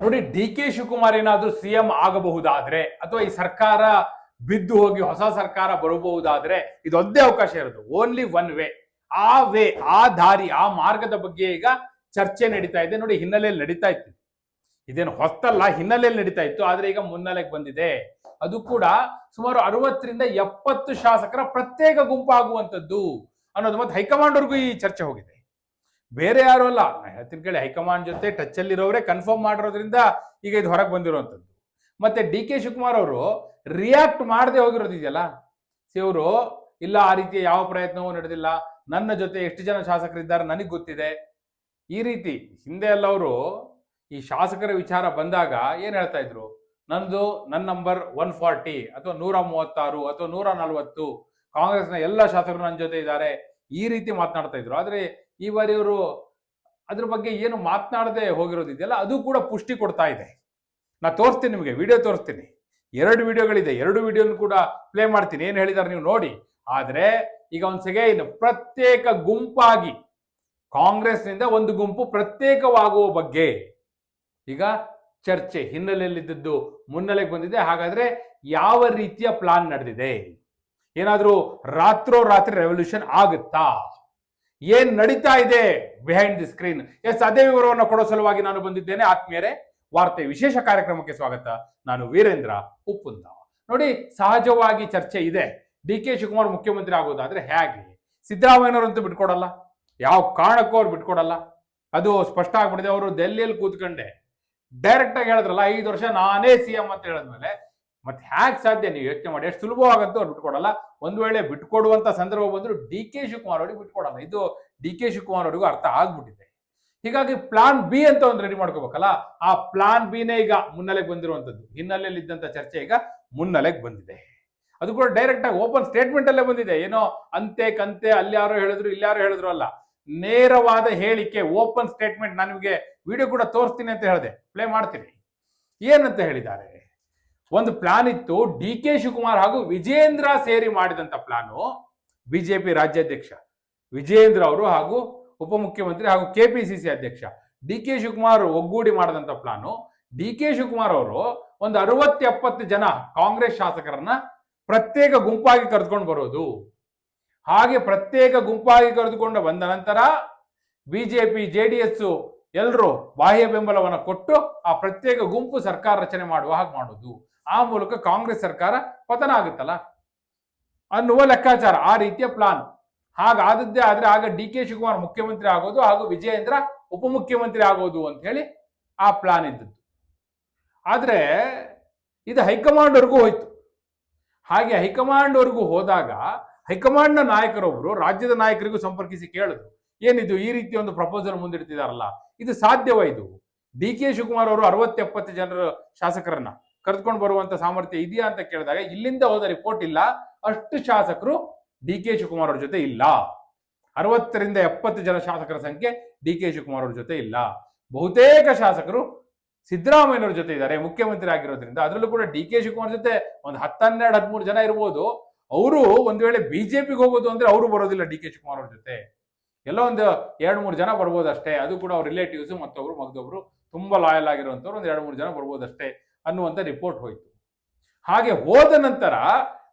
ನೋಡಿ, D K Shivakumar ಏನಾದ್ರೂ CM ಆಗಬಹುದಾದ್ರೆ, ಅಥವಾ ಈ ಸರ್ಕಾರ ಬಿದ್ದು ಹೋಗಿ ಹೊಸ ಸರ್ಕಾರ ಬರಬಹುದಾದ್ರೆ ಇದೊಂದೇ ಅವಕಾಶ ಇರೋದು. ಓನ್ಲಿ ಒನ್ ವೇ ಆ ವೇ ಆ ದಾರಿ, ಆ ಮಾರ್ಗದ ಬಗ್ಗೆ ಈಗ ಚರ್ಚೆ ನಡೀತಾ ಇದೆ. ನೋಡಿ, ಹಿನ್ನೆಲೆಯಲ್ಲಿ ನಡೀತಾ ಇತ್ತು. ಇದೇನು ಹೊಸ್ತಲ್ಲ, ಹಿನ್ನೆಲೆಯಲ್ಲಿ ನಡೀತಾ ಇತ್ತು. ಆದ್ರೆ ಈಗ ಮುನ್ನೆಲೆಗೆ ಬಂದಿದೆ. ಅದು ಕೂಡ ಸುಮಾರು ಅರವತ್ತರಿಂದ ಎಪ್ಪತ್ತು ಶಾಸಕರ ಪ್ರತ್ಯೇಕ ಗುಂಪಾಗುವಂಥದ್ದು ಅನ್ನೋದು ಮತ್ತೆ ಹೈಕಮಾಂಡ್ವರೆಗೂ ಈ ಚರ್ಚೆ ಹೋಗಿದೆ. ಬೇರೆ ಯಾರು ಅಲ್ಲ. ಹೇಳ್ತೀನಿ ಕೇಳಿ, ಹೈಕಮಾಂಡ್ ಜೊತೆ ಟಚ್ ಅಲ್ಲಿರೋರೇ ಕನ್ಫರ್ಮ್ ಮಾಡಿರೋದ್ರಿಂದ ಈಗ ಇದು ಹೊರಗೆ ಬಂದಿರುವಂಥದ್ದು ಮತ್ತೆ ಡಿ ಕೆ ಶಿವಕುಮಾರ್ ಅವರು ರಿಯಾಕ್ಟ್ ಮಾಡದೆ ಹೋಗಿರೋದಿದೆಯಲ್ಲ ಸಿ ಅವರು, ಇಲ್ಲ, ಆ ರೀತಿ ಯಾವ ಪ್ರಯತ್ನವೂ ನಡೆದಿಲ್ಲ. ನನ್ನ ಜೊತೆ ಎಷ್ಟು ಜನ ಶಾಸಕರಿದ್ದಾರೆ ನನಗೆ ಗೊತ್ತಿದೆ. ಈ ರೀತಿ ಹಿಂದೆ ಎಲ್ಲ ಅವರು ಈ ಶಾಸಕರ ವಿಚಾರ ಬಂದಾಗ ಏನ್ ಹೇಳ್ತಾ ಇದ್ರು? ನಂದು ನನ್ನ ನಂಬರ್ ಒನ್ ಫಾರ್ಟಿ ಅಥವಾ ನೂರ ಮೂವತ್ತಾರು ಅಥವಾ ನೂರ ನಲ್ವತ್ತು ಕಾಂಗ್ರೆಸ್ನ ಎಲ್ಲ ಶಾಸಕರು ನನ್ನ ಜೊತೆ ಇದ್ದಾರೆ. ಈ ರೀತಿ ಮಾತನಾಡ್ತಾ ಇದ್ರು. ಆದ್ರೆ ಈ ಬಾರಿ ಅವರು ಅದ್ರ ಬಗ್ಗೆ ಏನು ಮಾತನಾಡದೆ ಹೋಗಿರೋದಿದೆಯಲ್ಲ ಅದು ಕೂಡ ಪುಷ್ಟಿ ಕೊಡ್ತಾ ಇದೆ. ನಾ ತೋರಿಸ್ತೀನಿ ನಿಮಗೆ, ವಿಡಿಯೋ ತೋರಿಸ್ತೀನಿ. ಎರಡು ವಿಡಿಯೋಗಳಿದೆ, ಎರಡು ವಿಡಿಯೋನು ಕೂಡ ಪ್ಲೇ ಮಾಡ್ತೀನಿ. ಏನು ಹೇಳಿದ್ದಾರೆ ನೀವು ನೋಡಿ. ಆದರೆ ಈಗ ಒಂದ್ ಸೆಗೈನ್ ಪ್ರತ್ಯೇಕ ಗುಂಪಾಗಿ ಕಾಂಗ್ರೆಸ್ನಿಂದ ಒಂದು ಗುಂಪು ಪ್ರತ್ಯೇಕವಾಗುವ ಬಗ್ಗೆ ಈಗ ಚರ್ಚೆ ಹಿನ್ನೆಲೆಯಲ್ಲಿದ್ದದ್ದು ಮುನ್ನೆಲೆಗೆ ಬಂದಿದೆ. ಹಾಗಾದ್ರೆ ಯಾವ ರೀತಿಯ ಪ್ಲಾನ್ ನಡೆದಿದೆ? ಏನಾದರೂ ರಾತ್ರೋ ರಾತ್ರಿ ರೆವಲ್ಯೂಷನ್ ಆಗುತ್ತಾ? ಏನ್ ನಡೀತಾ ಇದೆ ಬಿಹೈಂಡ್ ದಿ ಸ್ಕ್ರೀನ್ ಎಸ್ ಅದೇ ವಿವರವನ್ನು ಕೊಡೋ ಸಲುವಾಗಿ ನಾನು ಬಂದಿದ್ದೇನೆ. ಆತ್ಮೀಯರೇ, ವಾರ್ತೆ ವಿಶೇಷ ಕಾರ್ಯಕ್ರಮಕ್ಕೆ ಸ್ವಾಗತ. ನಾನು ವೀರೇಂದ್ರ ಉಪ್ಪುಂದ ನೋಡಿ, ಸಹಜವಾಗಿ ಚರ್ಚೆ ಇದೆ. ಡಿ ಕೆ ಶಿವಕುಮಾರ್ ಮುಖ್ಯಮಂತ್ರಿ ಆಗೋದಾದ್ರೆ ಹೇಗೆ? ಸಿದ್ದರಾಮಯ್ಯನವರಂತೂ ಬಿಟ್ಕೊಡಲ್ಲ. ಯಾವ ಕಾರಣಕ್ಕೂ ಅವ್ರು ಬಿಟ್ಕೊಡಲ್ಲ. ಅದು ಸ್ಪಷ್ಟ ಆಗ್ಬಿಟ್ಟಿದೆ. ಅವರು ದೆಹಲಿಯಲ್ಲಿ ಕೂತ್ಕೊಂಡೆ. ಡೈರೆಕ್ಟ್ ಆಗಿ ಹೇಳಿದ್ರಲ್ಲ, ಐದು ವರ್ಷ ನಾನೇ ಸಿ ಎಂ ಅಂತ ಹೇಳಿದ್ಮೇಲೆ ಮತ್ತೆ ಹ್ಯಾಕ್ ಸಾಧ್ಯ? ನೀವು ಯೋಚನೆ ಮಾಡಿ. ಎಷ್ಟು ಸುಲಭವಾಗಂತೂ ಅವ್ರು ಬಿಟ್ಕೊಡಲ್ಲ. ಒಂದು ವೇಳೆ ಬಿಟ್ಕೊಡುವಂತ ಸಂದರ್ಭ ಬಂದ್ರು ಡಿ ಕೆ ಶಿವಕುಮಾರ್ ಅವರಿಗೆ ಬಿಟ್ಕೊಡಲ್ಲ. ಇದು ಡಿ ಕೆ ಶಿವಕುಮಾರ್ ಅವರಿಗೂ ಅರ್ಥ ಆಗ್ಬಿಟ್ಟಿದೆ. ಹೀಗಾಗಿ ಪ್ಲಾನ್ ಬಿ ಅಂತ ಒಂದು ರೆಡಿ ಮಾಡ್ಕೋಬೇಕಲ್ಲ? ಆ ಪ್ಲಾನ್ ಬಿನೇ ಈಗ ಮುನ್ನೆಲೆಗೆ ಬಂದಿರುವಂತದ್ದು ಹಿನ್ನೆಲೆಯಲ್ಲಿ ಇದ್ದಂತ ಚರ್ಚೆ ಈಗ ಮುನ್ನೆಲೆಗೆ ಬಂದಿದೆ. ಅದು ಕೂಡ ಡೈರೆಕ್ಟ್ ಆಗಿ ಓಪನ್ ಸ್ಟೇಟ್ಮೆಂಟ್ ಅಲ್ಲೇ ಬಂದಿದೆ. ಏನೋ ಅಂತೆ ಕಂತೆ, ಅಲ್ಲಿ ಯಾರೋ ಹೇಳಿದ್ರು, ಇಲ್ಲಿ ಯಾರೋ ಹೇಳಿದ್ರು ಅಲ್ಲ. ನೇರವಾದ ಹೇಳಿಕೆ ಓಪನ್ ಸ್ಟೇಟ್ಮೆಂಟ್ ನಾನು ನಿಮಗೆ ವಿಡಿಯೋ ಕೂಡ ತೋರಿಸ್ತೀನಿ ಅಂತ ಹೇಳಿದೆ. ಪ್ಲೇ ಮಾಡ್ತೀನಿ. ಏನಂತ ಹೇಳಿದ್ದಾರೆ? ಒಂದು ಪ್ಲಾನ್ ಇತ್ತು ಡಿ ಕೆ ಶಿವಕುಮಾರ್ ಹಾಗೂ ವಿಜೇಂದ್ರ ಸೇರಿ ಮಾಡಿದಂತ ಪ್ಲಾನು ಬಿಜೆಪಿ ರಾಜ್ಯಾಧ್ಯಕ್ಷ, ವಿಜೇಂದ್ರ ಅವರು ಹಾಗೂ ಉಪಮುಖ್ಯಮಂತ್ರಿ ಹಾಗೂ ಕೆಪಿಸಿಸಿ ಅಧ್ಯಕ್ಷ ಡಿ ಕೆ ಶಿವಕುಮಾರ್ ಒಗ್ಗೂಡಿ ಮಾಡಿದಂತ ಪ್ಲಾನು ಡಿ ಕೆ ಶಿವಕುಮಾರ್ ಅವರು ಒಂದು ಅರವತ್ತು ಎಪ್ಪತ್ತು ಜನ ಕಾಂಗ್ರೆಸ್ ಶಾಸಕರನ್ನ ಪ್ರತ್ಯೇಕ ಗುಂಪಾಗಿ ಕರೆದುಕೊಂಡು ಬರೋದು. ಹಾಗೆ ಪ್ರತ್ಯೇಕ ಗುಂಪಾಗಿ ಕರೆದುಕೊಂಡು ಬಂದ ನಂತರ ಬಿಜೆಪಿ ಜೆ ಡಿ ಎಸ್ ಎಲ್ಲರೂ ಬಾಹ್ಯ ಬೆಂಬಲವನ್ನು ಕೊಟ್ಟು ಆ ಪ್ರತ್ಯೇಕ ಗುಂಪು ಸರ್ಕಾರ ರಚನೆ ಮಾಡುವ ಹಾಗೆ ಮಾಡೋದು. ಆ ಮೂಲಕ ಕಾಂಗ್ರೆಸ್ ಸರ್ಕಾರ ಪತನ ಆಗುತ್ತಲ್ಲ? ಅನ್ನುವ ಲೆಕ್ಕಾಚಾರ, ಆ ರೀತಿಯ ಪ್ಲಾನ್ ಹಾಗಾದದ್ದೇ ಆದ್ರೆ ಆಗ ಡಿ ಕೆ ಶಿವಕುಮಾರ್ ಮುಖ್ಯಮಂತ್ರಿ ಆಗೋದು ಹಾಗೂ ವಿಜಯೇಂದ್ರ ಉಪಮುಖ್ಯಮಂತ್ರಿ ಆಗೋದು ಅಂತ ಹೇಳಿ ಆ ಪ್ಲಾನ್ ಇದ್ದದ್ದು. ಆದ್ರೆ ಇದು ಹೈಕಮಾಂಡ್ವರೆಗೂ ಹೋಯ್ತು. ಹಾಗೆ ಹೈಕಮಾಂಡ್ವರೆಗೂ ಹೋದಾಗ ಹೈಕಮಾಂಡ್ನ ನಾಯಕರೊಬ್ಬರು ರಾಜ್ಯದ ನಾಯಕರಿಗೂ ಸಂಪರ್ಕಿಸಿ ಕೇಳಿದ್ರು. ಏನಿದು? ಈ ರೀತಿ ಒಂದು ಪ್ರಪೋಸಲ್ ಮುಂದಿಡ್ತಿದಾರಲ್ಲ. ಇದು ಸಾಧ್ಯವ ಇದು? ಡಿ ಕೆ ಶಿವಕುಮಾರ್ ಅವರು ಅರವತ್ತೆಪ್ಪತ್ತು ಜನರ ಶಾಸಕರನ್ನ ಕರೆದುಕೊಂಡು ಬರುವಂತ ಸಾಮರ್ಥ್ಯ ಇದೆಯಾ ಅಂತ ಕೇಳಿದಾಗ, ಇಲ್ಲಿಂದ ಹೋದ ರಿಪೋರ್ಟ್ ಇಲ್ಲ. ಅಷ್ಟು ಶಾಸಕರು ಡಿ ಕೆ ಶಿವಕುಮಾರ್ ಅವ್ರ ಜೊತೆ ಇಲ್ಲ. ಅರವತ್ತರಿಂದ ಎಪ್ಪತ್ತು ಜನ ಶಾಸಕರ ಸಂಖ್ಯೆ ಡಿ ಕೆ ಶಿವಕುಮಾರ್ ಅವ್ರ ಜೊತೆ ಇಲ್ಲ. ಬಹುತೇಕ ಶಾಸಕರು ಸಿದ್ದರಾಮಯ್ಯನವ್ರ ಜೊತೆ ಇದ್ದಾರೆ, ಮುಖ್ಯಮಂತ್ರಿ ಆಗಿರೋದ್ರಿಂದ. ಅದರಲ್ಲೂ ಕೂಡ ಡಿ ಕೆ ಶಿವಕುಮಾರ್ ಜೊತೆ ಒಂದು ಹತ್ತನ್ನೆರಡು ಹದಿಮೂರು ಜನ ಇರ್ಬೋದು. ಅವರು ಒಂದು ವೇಳೆ ಬಿಜೆಪಿಗೆ ಹೋಗೋದು ಅಂದ್ರೆ ಅವರು ಬರೋದಿಲ್ಲ ಡಿ ಕೆ ಶಿವಕುಮಾರ್ ಅವ್ರ ಜೊತೆ. ಎಲ್ಲೋ ಒಂದು ಎರಡು ಮೂರು ಜನ ಬರ್ಬೋದು ಅಷ್ಟೇ ಅದು ಕೂಡ ಅವ್ರ ರಿಲೇಟಿವ್ಸ್ ಮತ್ತೊಬ್ರು ಮಗದೊಬ್ರು ತುಂಬಾ ಲಾಯಲ್ ಆಗಿರುವಂಥವ್ರು ಒಂದು ಎರಡು ಮೂರು ಜನ ಬರ್ಬೋದಷ್ಟೇ ಅನ್ನುವಂಥ ರಿಪೋರ್ಟ್ ಹೋಯ್ತು. ಹಾಗೆ ಹೋದ ನಂತರ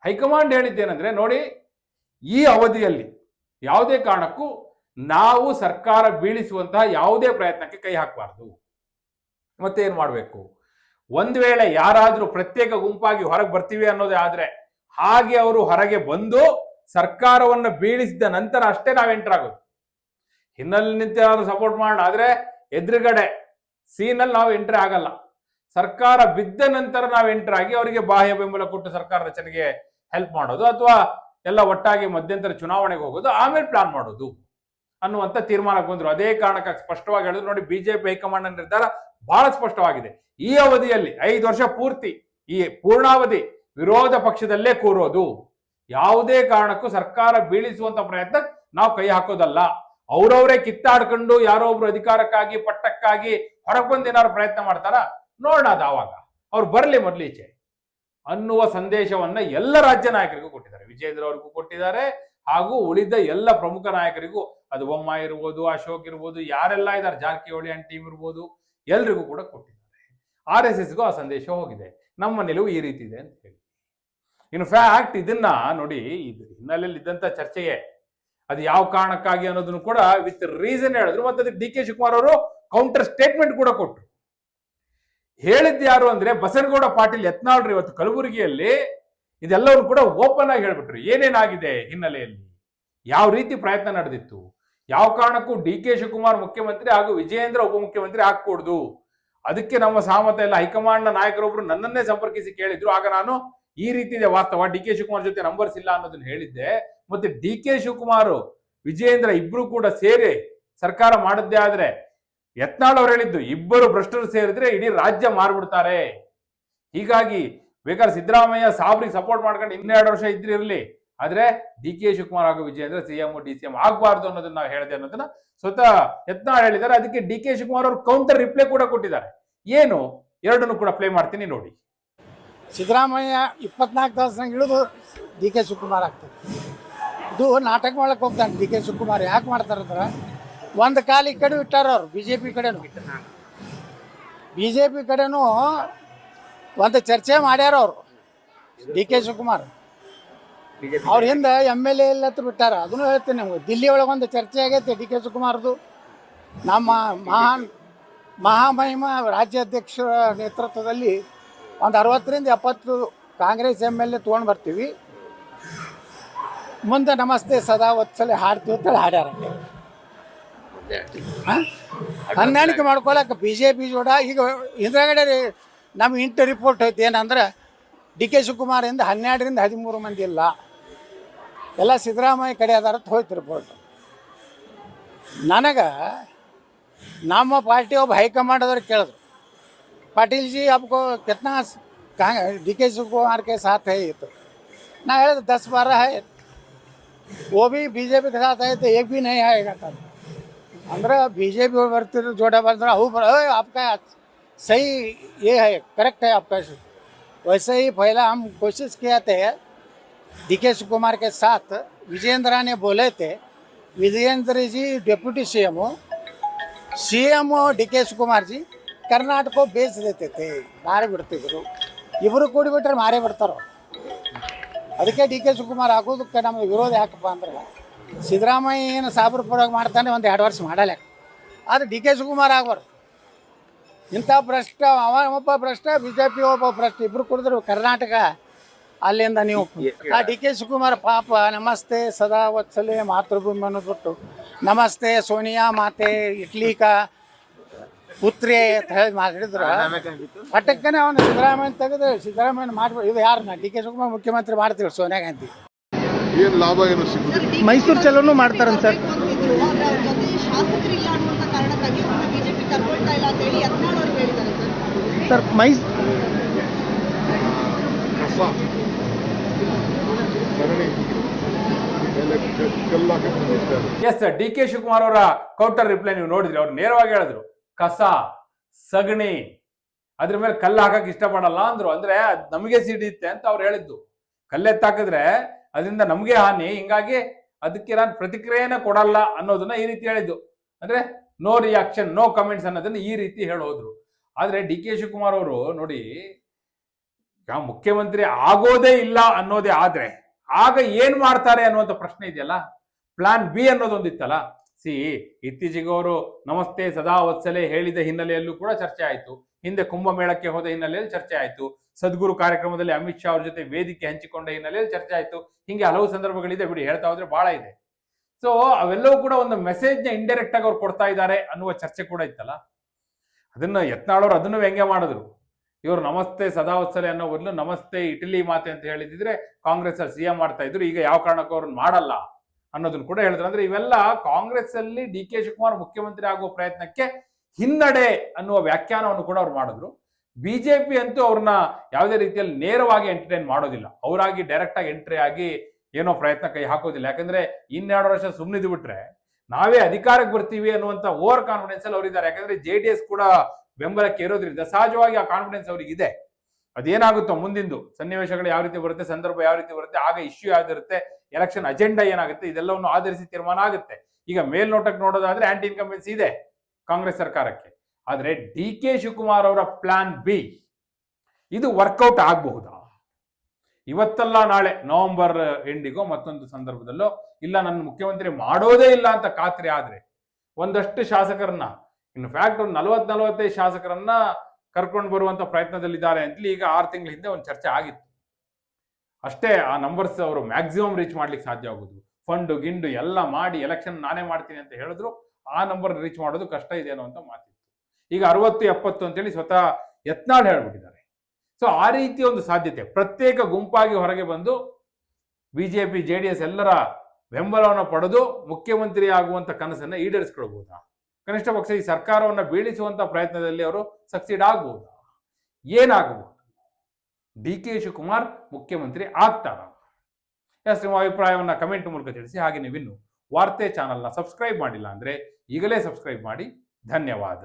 ಹೈಕಮಾಂಡ್ ಹೇಳಿದ್ದೇನೆಂದ್ರೆ, ನೋಡಿ, ಈ ಅವಧಿಯಲ್ಲಿ ಯಾವುದೇ ಕಾರಣಕ್ಕೂ ನಾವು ಸರ್ಕಾರ ಬೀಳಿಸುವಂತಹ ಯಾವುದೇ ಪ್ರಯತ್ನಕ್ಕೆ ಕೈ ಹಾಕಬಾರ್ದು. ಮತ್ತೆ ಏನು ಮಾಡಬೇಕು? ಒಂದು ವೇಳೆ ಯಾರಾದರೂ ಪ್ರತ್ಯೇಕ ಗುಂಪಾಗಿ ಹೊರಗೆ ಬರ್ತೀವಿ ಅನ್ನೋದೇ ಆದರೆ, ಹಾಗೆ ಅವರು ಹೊರಗೆ ಬಂದು ಸರ್ಕಾರವನ್ನು ಬೀಳಿಸಿದ ನಂತರ ಅಷ್ಟೇ ನಾವು ಎಂಟರ್ ಆಗೋದು. ಹಿನ್ನೆಲೆ ನಿಂತು ಯಾರು ಸಪೋರ್ಟ್ ಮಾಡೋಣ ಆದರೆ ಎದುರುಗಡೆ ಸೀನಲ್ಲಿ ನಾವು ಎಂಟ್ರಿ ಆಗಲ್ಲ. ಸರ್ಕಾರ ಬಿದ್ದ ನಂತರ ನಾವು ಎಂಟ್ರಿ ಆಗಿ ಅವರಿಗೆ ಬಾಹ್ಯ ಬೆಂಬಲ ಕೊಟ್ಟು ಸರ್ಕಾರ ರಚನೆಗೆ ಹೆಲ್ಪ್ ಮಾಡೋದು ಅಥವಾ ಎಲ್ಲ ಒಟ್ಟಾಗಿ ಮಧ್ಯಂತರ ಚುನಾವಣೆಗೆ ಹೋಗೋದು, ಆಮೇಲೆ ಪ್ಲಾನ್ ಮಾಡೋದು ಅನ್ನುವಂತ ತೀರ್ಮಾನಕ್ಕೆ ಬಂದರು. ಅದೇ ಕಾರಣಕ್ಕೆ ಸ್ಪಷ್ಟವಾಗಿ ಹೇಳಿದ್ರು. ನೋಡಿ ಬಿಜೆಪಿ ಹೈಕಮಾಂಡ್ ನಿರ್ಧಾರ ಬಹಳ ಸ್ಪಷ್ಟವಾಗಿದೆ. ಈ ಅವಧಿಯಲ್ಲಿ ಐದು ವರ್ಷ ಪೂರ್ತಿ ಈ ಪೂರ್ಣಾವಧಿ ವಿರೋಧ ಪಕ್ಷದಲ್ಲೇ ಕೂರೋದು. ಯಾವುದೇ ಕಾರಣಕ್ಕೂ ಸರ್ಕಾರ ಬೀಳಿಸುವಂತ ಪ್ರಯತ್ನ ನಾವು ಕೈ ಹಾಕೋದಲ್ಲ. ಅವ್ರವರೇ ಕಿತ್ತಾಡ್ಕೊಂಡು ಯಾರೋ ಒಬ್ರು ಅಧಿಕಾರಕ್ಕಾಗಿ, ಪಟ್ಟಕ್ಕಾಗಿ ಹೊರಗೆ ಬಂದು ಏನಾದ್ರು ಪ್ರಯತ್ನ ಮಾಡ್ತಾರ? ನೋಡೋಣ ಅದಾವಾಗ ಅವ್ರು ಬರಲಿ ಮೊದಲೀಚೆ ಅನ್ನುವ ಸಂದೇಶವನ್ನ ಎಲ್ಲ ರಾಜ್ಯ ನಾಯಕರಿಗೂ ಕೊಟ್ಟಿದ್ದಾರೆ. ವಿಜೇಂದ್ರ ಅವ್ರಿಗೂ ಕೊಟ್ಟಿದ್ದಾರೆ. ಹಾಗೂ ಉಳಿದ ಎಲ್ಲ ಪ್ರಮುಖ ನಾಯಕರಿಗೂ, ಅದು ಬೊಮ್ಮಾಯಿ ಇರ್ಬೋದು, ಅಶೋಕ್ ಇರ್ಬೋದು, ಯಾರೆಲ್ಲ ಇದ್ದಾರೆ? ಜಾರಕಿಹೊಳಿ ಅಂಡ್ ಟೀಮ್ ಇರ್ಬೋದು, ಎಲ್ರಿಗೂ ಕೂಡ ಕೊಟ್ಟಿದ್ದಾರೆ. ಆರ್ ಎಸ್ ಎಸ್ಗೂ ಆ ಸಂದೇಶ ಹೋಗಿದೆ. ನಮ್ಮ ನಿಲುವು ಈ ರೀತಿ ಇದೆ ಅಂತ ಹೇಳಿ. ಇನ್ ಫ್ಯಾಕ್ಟ್ ಇದನ್ನ ನೋಡಿ ಇದು ಹಿನ್ನೆಲೆಯಲ್ಲಿ ಇದ್ದಂತ ಚರ್ಚೆಗೆ ಅದು ಯಾವ ಕಾರಣಕ್ಕಾಗಿ ಅನ್ನೋದನ್ನು ಕೂಡ ವಿತ್ ರೀಸನ್ ಹೇಳಿದ್ರು. ಮತ್ತೆ ಅದಕ್ಕೆ ಡಿ ಕೆ ಶಿವಕುಮಾರ್ ಅವರು ಕೌಂಟರ್ ಸ್ಟೇಟ್ಮೆಂಟ್ ಕೂಡ ಕೊಟ್ಟರು ಹೇಳಿದ್ದು ಯಾರು ಅಂದ್ರೆ ಬಸನಗೌಡ ಪಾಟೀಲ್ ಯತ್ನಾಳ್ರಿ ಇವತ್ತು ಕಲಬುರಗಿಯಲ್ಲಿ ಇದೆಲ್ಲವನ್ನು ಕೂಡ ಓಪನ್ ಆಗಿ ಹೇಳ್ಬಿಟ್ರು. ಏನೇನಾಗಿದೆ ಹಿನ್ನೆಲೆಯಲ್ಲಿ? ಯಾವ ರೀತಿ ಪ್ರಯತ್ನ ನಡೆದಿತ್ತು? ಯಾವ ಕಾರಣಕ್ಕೂ ಡಿ ಕೆ ಶಿವಕುಮಾರ್ ಮುಖ್ಯಮಂತ್ರಿ ಹಾಗೂ ವಿಜಯೇಂದ್ರ ಉಪಮುಖ್ಯಮಂತ್ರಿ ಆಗ್ಕೂಡ್ದು ಅದಕ್ಕೆ ನಮ್ಮ ಸಹಮತ ಇಲ್ಲ ಹೈಕಮಾಂಡ್ನ ನಾಯಕರೊಬ್ರು ನನ್ನನ್ನೇ ಸಂಪರ್ಕಿಸಿ ಕೇಳಿದ್ರು. ಆಗ ನಾನು ಈ ರೀತಿ ಇದೆ ವಾಸ್ತವ. ಡಿ ಕೆ ಶಿವಕುಮಾರ್ ಜೊತೆ ನಂಬರ್ಸ್ ಇಲ್ಲ ಅನ್ನೋದನ್ನ ಹೇಳಿದ್ದೆ. ಮತ್ತೆ ಡಿ ಕೆ ಶಿವಕುಮಾರ್, ವಿಜಯೇಂದ್ರ ಇಬ್ರು ಕೂಡ ಸೇರಿ ಸರ್ಕಾರ ಮಾಡದ್ದೇ ಆದ್ರೆ ಯತ್ನಾಳ್ ಅವ್ರು ಹೇಳಿದ್ದು, ಇಬ್ಬರು ಭ್ರಷ್ಟರು ಸೇರಿದ್ರೆ ಇಡೀ ರಾಜ್ಯ ಮಾರ್ಬಿಡ್ತಾರೆ. ಹೀಗಾಗಿ ಬೇಕಾದ್ರೆ ಸಿದ್ದರಾಮಯ್ಯ ಸಾಬ್ರಿಗೆ ಸಪೋರ್ಟ್ ಮಾಡ್ಕೊಂಡು ಇನ್ನೆರಡು ವರ್ಷ ಇದ್ರೆ ಇರಲಿ. ಆದ್ರೆ ಡಿ ಕೆ ಶಿವಕುಮಾರ್ ಹಾಗೂ Vijayendra CM D C M ಆಗ್ಬಾರ್ದು ಅನ್ನೋದನ್ನ ನಾವು ಹೇಳಿದೆ ಅನ್ನೋದನ್ನ ಸ್ವತಃ ಯತ್ನಾಳ್ ಹೇಳಿದ್ದಾರೆ. ಅದಕ್ಕೆ ಡಿ ಕೆ ಶಿವಕುಮಾರ್ ಅವರು ಕೌಂಟರ್ ರಿಪ್ಲೈ ಕೂಡ ಕೊಟ್ಟಿದ್ದಾರೆ. ಏನು? ಎರಡನ್ನು ಕೂಡ ಪ್ಲೇ ಮಾಡ್ತೀನಿ ನೋಡಿ. ಸಿದ್ದರಾಮಯ್ಯ ಇಪ್ಪತ್ನಾಲ್ಕು ತಾಸ್ನಾಗ ಇಳಿದು ಡಿ ಕೆ ಶಿವಕುಮಾರ್ ಆಗ್ತದೆ ಇದು ನಾಟಕ ಮಾಡಕ್ಕೆ ಹೋಗ್ತಾನೆ ಡಿ ಕೆ ಶಿವಕುಮಾರ್. ಯಾಕೆ ಮಾಡ್ತಾರಂದ್ರೆ ಒಂದು ಕಾಲಿ ಕಡೆ ಇಟ್ಟಾರ ಅವ್ರು ಬಿ ಜೆ ಪಿ ಕಡೆನೂ. ಬಿ ಜೆ ಪಿ ಕಡೆನೂ ಒಂದು ಚರ್ಚೆ ಮಾಡ್ಯಾರ ಅವರು, ಡಿ ಕೆ ಶಿವಕುಮಾರ್. ಅವ್ರ ಹಿಂದೆ ಎಂ ಎಲ್ ಎ ಎಲ್ಲ ಬಿಟ್ಟಾರ. ಅದನ್ನು ಹೇಳ್ತೀನಿ ನಿಮ್ಗೆ. ದಿಲ್ಲಿ ಒಳಗೆ ಒಂದು ಚರ್ಚೆ ಆಗೈತೆ ಡಿ ಕೆ ಶಿವಕುಮಾರ್ದು. ನಮ್ಮ ಮಹಾನ್ ಮಹಾಮಹಿಮ ರಾಜ್ಯಾಧ್ಯಕ್ಷರ ನೇತೃತ್ವದಲ್ಲಿ ಒಂದು ಅರವತ್ತರಿಂದ ಎಪ್ಪತ್ತು ಕಾಂಗ್ರೆಸ್ ಎಂ ಎಲ್ ಎ ತೊಗೊಂಡು ಬರ್ತೀವಿ. ಮುಂದೆ ನಮಸ್ತೆ ಸದಾ ಒತ್ಸಲೆ ಹಾಡ್ತೀವಿ ಅಂತೇಳಿ ಹಾಡ್ಯಾರ? ಹೊಂದಾಣಿಕೆ ಮಾಡ್ಕೊಳಕ್ಕೆ ಬಿ ಜೆ ಪಿ ಜೋಡ. ಈಗ ಹಿಂದ್ರಗಡೆ ನಮ್ಮ ಇಂಟು ರಿಪೋರ್ಟ್ ಐತಿ ಏನಂದ್ರೆ ಡಿ ಕೆ ಶಿವಕುಮಾರಿಂದ ಹನ್ನೆರಡರಿಂದ ಹದಿಮೂರು ಮಂದಿ ಇಲ್ಲ. ಎಲ್ಲ ಸಿದ್ದರಾಮಯ್ಯ ಕಡೆ ಅದಾರ ಹೋಯ್ತು ರಿಪೋರ್ಟ್. ನನಗೆ ನಮ್ಮ ಪಾರ್ಟಿ ಒಬ್ಬ ಹೈಕಮಾಂಡ್ ಅದ್ರ ಕೇಳಿದ್ರು. पाटिल जी, आपको कितना कहाँ डीके कुमार के साथ है ये तो। ना है तो दस बारह है। वो भी बीजेपी के साथ है तो एक भी नहीं आएगा तब। अंदर बीजेपी वर्ती तो जोड़ा बंदरा आपका सही ये है करेक्ट है आपका वैसे ही पहला हम कोशिश किया थे डीकेश कुमार के साथ, विजेंद्रा ने बोले थे, Vijendra ji deputy C M C M D K Shivakumar ji Karnataka base ಮಾರಿ ಮಾರೇ ಬಿಡ್ತಿದ್ರು. ಇಬ್ಬರು ಕೂಡಿ ಬಿಟ್ರೆ ಮಾರೇ ಬಿಡ್ತಾರ? ಅದಕ್ಕೆ ಡಿ ಕೆ ಶಿವಕುಮಾರ್ ಆಗೋದಕ್ಕೆ ನಮ್ಗೆ ವಿರೋಧ ಯಾಕಪ್ಪ ಅಂದ್ರೆ ಸಿದ್ದರಾಮಯ್ಯ ಏನು ಸಾಬರ್ ಪರವಾಗಿ ಮಾಡ್ತಾನೆ ಒಂದು ಎರಡು ವರ್ಷ ಮಾಡಲ್ಲ. ಆದ್ರೆ ಡಿ ಕೆ ಶಿವಕುಮಾರ್ ಆಗ್ಬಾರ್ದು. ಇಂಥ ಭ್ರಷ್ಟ ಅವ ಒಬ್ಬ ಭ್ರಷ್ಟ ಬಿ ಜೆ ಪಿ ಒಬ್ಬ ಭ್ರಷ್ಟ ಇಬ್ಬರು ಕುಡಿದ್ರು ಕರ್ನಾಟಕ ಅಲ್ಲಿಂದ ನೀವು. ಆ ಡಿ ಕೆ ಶಿವಕುಮಾರ್ ಪಾಪ ನಮಸ್ತೆ ಸದಾ ವತ್ಸಲೆ ಮಾತೃಭೂಮಿ ಅನ್ನೋದ್ಬಿಟ್ಟು ನಮಸ್ತೆ ಸೋನಿಯಾ ಮಾತೆ ಇಟ್ಲಿ ಕಾ ಪುತ್ರಿ ಅಂತ ಹೇಳಿ ಮಾತಾಡಿದ್ರು. ಪಟ್ಟಕ್ಕನೆ ಅವನು ಸಿದ್ದರಾಮಯ್ಯ ತೆಗೆದು ಸಿದ್ದರಾಮಯ್ಯ ಮಾಡ್ಬೋದು ಇದು ಯಾರನ್ನ ಡಿ ಕೆ ಶಿವಕುಮಾರ್ ಮುಖ್ಯಮಂತ್ರಿ ಮಾಡ್ತೀವಿ ಸೋನಿಯಾ ಗಾಂಧಿ. ಏನು ಲಾಭ ಏನು ಸಿಗುತ್ತೆ ಮೈಸೂರು ಚಲೋನು ಮಾಡ್ತಾರಂತ ಸರ್. ಸರ್. ಸರ್ ಮೈಸ್ ಎಸ್ ಡಿ ಕೆ ಶಿವಕುಮಾರ್ ಅವರ ಕೌಂಟರ್ ರಿಪ್ಲೈ ನೀವು ನೋಡಿದ್ರಿ. ಅವ್ರು ನೇರವಾಗಿ ಹೇಳಿದ್ರು. ಕಸ, ಸಗಣಿ, ಅದ್ರ ಮೇಲೆ ಕಲ್ಲು ಹಾಕಕ್ ಇಷ್ಟಪಡಲ್ಲ ಅಂದ್ರು. ಅಂದ್ರೆ ಅದ್ ನಮಗೆ ಸಿಡಿಯುತ್ತೆ ಅಂತ ಅವ್ರು ಹೇಳಿದ್ದು. ಕಲ್ಲೆತ್ತಾಕಿದ್ರೆ ಅದರಿಂದ ನಮಗೆ ಹಾನಿ, ಹಿಂಗಾಗಿ ಅದಕ್ಕೆ ನಾನು ಪ್ರತಿಕ್ರಿಯೆನ ಕೊಡಲ್ಲ ಅನ್ನೋದನ್ನ ಈ ರೀತಿ ಹೇಳಿದ್ದು. ಅಂದ್ರೆ ನೋ ರಿಯಾಕ್ಷನ್ ನೋ ಕಮೆಂಟ್ಸ್ ಅನ್ನೋದನ್ನ ಈ ರೀತಿ ಹೇಳೋದ್ರು. ಆದ್ರೆ ಡಿ ಕೆ ಶಿವಕುಮಾರ್ ಅವರು ನೋಡಿ ಮುಖ್ಯಮಂತ್ರಿ ಆಗೋದೇ ಇಲ್ಲ ಅನ್ನೋದೇ ಆದ್ರೆ, ಆಗ ಏನ್ ಮಾಡ್ತಾರೆ ಅನ್ನುವಂಥ ಪ್ರಶ್ನೆ ಇದೆಯಲ್ಲ? Plan B ಅನ್ನೋದೊಂದಿತ್ತಲ್ಲ? ಸಿ ಇತ್ತೀಚೆಗೆ ಅವರು ನಮಸ್ತೆ ಸದಾ ವತ್ಸಲೆ ಹೇಳಿದ ಹಿನ್ನೆಲೆಯಲ್ಲೂ ಕೂಡ ಚರ್ಚೆ ಆಯಿತು. ಹಿಂದೆ ಕುಂಭಮೇಳಕ್ಕೆ ಹೋದ ಹಿನ್ನೆಲೆಯಲ್ಲಿ ಚರ್ಚೆ ಆಯಿತು. ಸದ್ಗುರು ಕಾರ್ಯಕ್ರಮದಲ್ಲಿ ಅಮಿತ್ ಶಾ ಅವ್ರ ಜೊತೆ ವೇದಿಕೆ ಹಂಚಿಕೊಂಡ ಹಿನ್ನೆಲೆಯಲ್ಲಿ ಚರ್ಚೆ ಆಯಿತು. ಹಿಂಗೆ ಹಲವು ಸಂದರ್ಭಗಳಿದೆ ಬಿಡಿ, ಹೇಳ್ತಾ ಹೋದ್ರೆ ಬಹಳ ಇದೆ. ಸೊ ಅವೆಲ್ಲವೂ ಕೂಡ ಒಂದು ಮೆಸೇಜ್ನ ಇಂಡೈರೆಕ್ಟ್ ಆಗಿ ಅವ್ರು ಕೊಡ್ತಾ ಇದ್ದಾರೆ ಅನ್ನುವ ಚರ್ಚೆ ಕೂಡ ಇತ್ತಲ್ಲ? ಅದನ್ನ ಯತ್ನಾಳವ್ರು ಅದನ್ನು ವ್ಯಂಗ್ಯ ಮಾಡಿದ್ರು. ಇವರು ನಮಸ್ತೆ ಸದಾವತ್ಸಲೆ ಅನ್ನೋ ಬದಲು ನಮಸ್ತೆ ಇಟಲಿ ಮಾತೆ ಅಂತ ಹೇಳಿದಿದ್ರೆ ಕಾಂಗ್ರೆಸ್ ಅಲ್ಲಿ ಸಿಎಂ ಮಾಡ್ತಾ ಇದ್ರು. ಈಗ ಯಾವ ಕಾರಣಕ್ಕೂ ಅವ್ರನ್ನ ಮಾಡಲ್ಲ. ಅನ್ನೋದನ್ನ ಕೂಡ ಹೇಳಿದ್ರು. ಅಂದ್ರೆ ಇವೆಲ್ಲ ಕಾಂಗ್ರೆಸ್ ಅಲ್ಲಿ ಡಿ ಕೆ ಶಿವಕುಮಾರ್ ಮುಖ್ಯಮಂತ್ರಿ ಆಗುವ ಪ್ರಯತ್ನಕ್ಕೆ ಹಿನ್ನಡೆ ಅನ್ನುವ ವ್ಯಾಖ್ಯಾನವನ್ನು ಕೂಡ ಅವ್ರು ಮಾಡಿದ್ರು. ಬಿಜೆಪಿ ಅಂತೂ ಅವ್ರನ್ನ ಯಾವುದೇ ರೀತಿಯಲ್ಲಿ ನೇರವಾಗಿ ಎಂಟರ್ಟೈನ್ ಮಾಡೋದಿಲ್ಲ. ಅವರಾಗಿ ಡೈರೆಕ್ಟ್ ಆಗಿ ಎಂಟ್ರಿ ಆಗಿ ಏನೋ ಪ್ರಯತ್ನ ಕೈ ಹಾಕೋದಿಲ್ಲ. ಯಾಕಂದ್ರೆ ಇನ್ನೆರಡು ವರ್ಷ ಸುಮ್ಮನಿದ್ದು ಬಿಟ್ರೆ ನಾವೇ ಅಧಿಕಾರಕ್ಕೆ ಬರ್ತೀವಿ ಅನ್ನುವಂತ ಓವರ್ ಕಾನ್ಫಿಡೆನ್ಸ್ ಅಲ್ಲಿ ಅವರಿದ್ದಾರೆ. ಯಾಕಂದ್ರೆ ಜೆ ಡಿ ಎಸ್ ಕೂಡ ಬೆಂಬಲಕ್ಕೆ ಇರೋದ್ರಿಂದ ಸಹಜವಾಗಿ ಆ ಕಾನ್ಫಿಡೆನ್ಸ್ ಅವ್ರಿಗೆ ಇದೆ. ಅದೇನಾಗುತ್ತೋ ಮುಂದಿಂದು, ಸನ್ನಿವೇಶಗಳು ಯಾವ ರೀತಿ ಬರುತ್ತೆ, ಸಂದರ್ಭ ಯಾವ ರೀತಿ ಬರುತ್ತೆ, ಆಗ ಇಶ್ಯೂ ಯಾವ್ದಿರುತ್ತೆ ಎಲೆಕ್ಷನ್ ಅಜೆಂಡಾ ಏನಾಗುತ್ತೆ? ಇದೆಲ್ಲವನ್ನು ಆಧರಿಸಿ ತೀರ್ಮಾನ ಆಗುತ್ತೆ. ಈಗ ಮೇಲ್ನೋಟಕ್ಕೆ ನೋಡೋದಾದ್ರೆ ಆಂಟಿ ಇನ್ಕಂಬೆನ್ಸಿ ಇದೆ ಕಾಂಗ್ರೆಸ್ ಸರ್ಕಾರಕ್ಕೆ. ಆದರೆ ಡಿ ಕೆ ಶಿವಕುಮಾರ್ ಅವರ ಪ್ಲಾನ್ ಬಿ ಇದು ವರ್ಕೌಟ್ ಆಗಬಹುದಾ? ಇವತ್ತಲ್ಲ ನಾಳೆ, ನವೆಂಬರ್ ಎಂಡಿಗೋ ಮತ್ತೊಂದು ಸಂದರ್ಭದಲ್ಲೋ, ಇಲ್ಲ ನನ್ನ ಮುಖ್ಯಮಂತ್ರಿ ಮಾಡೋದೇ ಇಲ್ಲ ಅಂತ ಖಾತ್ರಿ ಆದ್ರೆ ಒಂದಷ್ಟು ಶಾಸಕರನ್ನ ಇನ್ ಫ್ಯಾಕ್ಟ್ ಒಂದು ನಲವತ್ ನಲವತ್ತೈದು ಶಾಸಕರನ್ನ ಕರ್ಕೊಂಡು ಬರುವಂತ ಪ್ರಯತ್ನದಲ್ಲಿದ್ದಾರೆ ಅಂತಲೇ ಈಗ ಆರು ತಿಂಗಳ ಹಿಂದೆ ಒಂದು ಚರ್ಚೆ ಆಗಿತ್ತು. ಅಷ್ಟೇ ಆ ನಂಬರ್ಸ್ ಅವರು ಮ್ಯಾಕ್ಸಿಮಮ್ ರೀಚ್ ಮಾಡ್ಲಿಕ್ಕೆ ಸಾಧ್ಯ ಆಗೋದು. ಫಂಡು ಗಿಂಡು ಎಲ್ಲ ಮಾಡಿ ಎಲೆಕ್ಷನ್ ನಾನೇ ಮಾಡ್ತೀನಿ ಅಂತ ಹೇಳಿದ್ರು, ಆ ನಂಬರ್ ರೀಚ್ ಮಾಡೋದು ಕಷ್ಟ ಇದೆ ಅಂತ ಮಾತಿತ್ತು. ಈಗ ಅರವತ್ತು, ಎಪ್ಪತ್ತು ಅಂತೇಳಿ ಸ್ವತಃ ಯತ್ನಾಳ್ ಹೇಳ್ಬಿಟ್ಟಿದ್ದಾರೆ. ಸೊ ಆ ರೀತಿ ಒಂದು ಸಾಧ್ಯತೆ. ಪ್ರತ್ಯೇಕ ಗುಂಪಾಗಿ ಹೊರಗೆ ಬಂದು ಬಿಜೆಪಿ ಜೆ ಡಿ ಎಸ್ ಎಲ್ಲರ ಬೆಂಬಲವನ್ನು ಪಡೆದು ಮುಖ್ಯಮಂತ್ರಿ ಆಗುವಂತ ಕನಸನ್ನ ಈಡೇರಿಸ್ಕೊಳ್ಬಹುದಾ ಕನಿಷ್ಠ ಪಕ್ಷ ಈ ಸರ್ಕಾರವನ್ನು ಬೀಳಿಸುವಂತ ಪ್ರಯತ್ನದಲ್ಲಿ ಅವರು ಸಕ್ಸೀಡ್ ಆಗ್ಬಹುದಾ ಏನಾಗಬಹುದು? ಡಿ ಕೆ ಶಿವಕುಮಾರ್ ಮುಖ್ಯಮಂತ್ರಿ ಆಗ್ತಾರ. ಎಸ್ ನಿಮ್ಮ ಅಭಿಪ್ರಾಯವನ್ನ ಕಮೆಂಟ್ ಮೂಲಕ ತಿಳಿಸಿ, ಹಾಗೆ ನೀವಿನ್ನು ವಾರ್ತೆ ಚಾನಲ್ನ ಸಬ್ಸ್ಕ್ರೈಬ್ ಮಾಡಿಲ್ಲ ಅಂದ್ರೆ ಈಗಲೇ ಸಬ್ಸ್ಕ್ರೈಬ್ ಮಾಡಿ. ಧನ್ಯವಾದ.